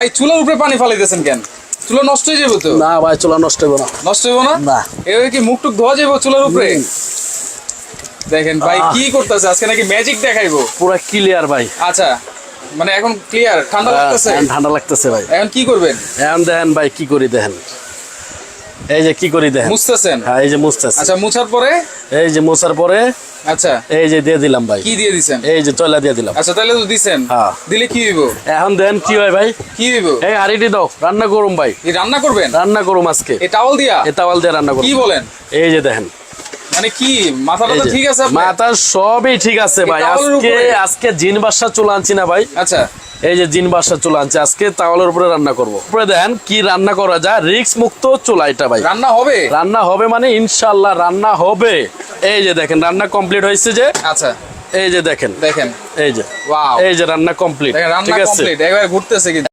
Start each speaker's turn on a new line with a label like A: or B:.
A: ভাই চুলার উপরে পানি ফালাইতেছেন কেন? চুলা নষ্ট হয়ে যাবে তো?
B: না ভাই চুলা নষ্ট হবে না।
A: নষ্ট হইব না?
B: না।
A: এভাবে কি মুখ টুক ধোয়া যাব চুলার উপরে? দেখেন ভাই কি করতেছে? আজকে নাকি ম্যাজিক দেখাইবো।
B: পুরো ক্লিয়ার ভাই।
A: আচ্ছা মানে এখন ক্লিয়ার ঠান্ডা লাগতেছে?
B: ঠান্ডা লাগতেছে ভাই।
A: এখন কি করবেন?
B: এখন দেখেন ভাই কি করি দেখেন। এই যে কি করি দেখেন?
A: মুছতেছেন?
B: হ্যাঁ এই যে মুছতেছেন
A: আচ্ছা মুছার পরে?
B: এই যে মুছার পরে
A: আচ্ছা।
B: এই যে দিয়ে দিলাম ভাই।
A: কি দিয়ে দিছেন?
B: এই যে তয়লা দিয়ে দিলাম।
A: আচ্ছা তাহলে তো দিছেন।
B: হ্যাঁ।
A: দিলে কি হইব?
B: এখন দেন কি হয় ভাই?
A: কি হইব?
B: এই হাড়িটি দাও রান্না করুম ভাই।
A: এই রান্না করবেন?
B: রান্না করুম আজকে।
A: এই টাওয়াল দিয়া?
B: এই টাওয়াল দিয়ে রান্না করুম।
A: কি বলেন?
B: এই যে দেখেন
A: মানে কি মাথাটা
B: এই
A: তো ঠিক আছে?
B: মাথার সবই ঠিক আছে ভাই। আজকে আজকে জিন বাসা চুলা আনছি না ভাই।
A: আচ্ছা।
B: এই যে জিন বাসা চুলা আনছি। আজকে তাওয়ালের উপরে রান্না করব। উপরে কি রান্না করা যায়। রিক্স মুক্ত চুলা এটা ভাই।
A: রান্না হবে?
B: রান্না হবে মানে ইনশাল্লাহ রান্না হবে। এই যে দেখেন রান্না কমপ্লিট হয়েছে যে।
A: আচ্ছা।
B: এই যে দেখেন।
A: দেখেন।
B: এই যে। এই যে রান্না কমপ্লিট। ঠিক আছে?
A: একবার ঘুরতেছে কিন্তু।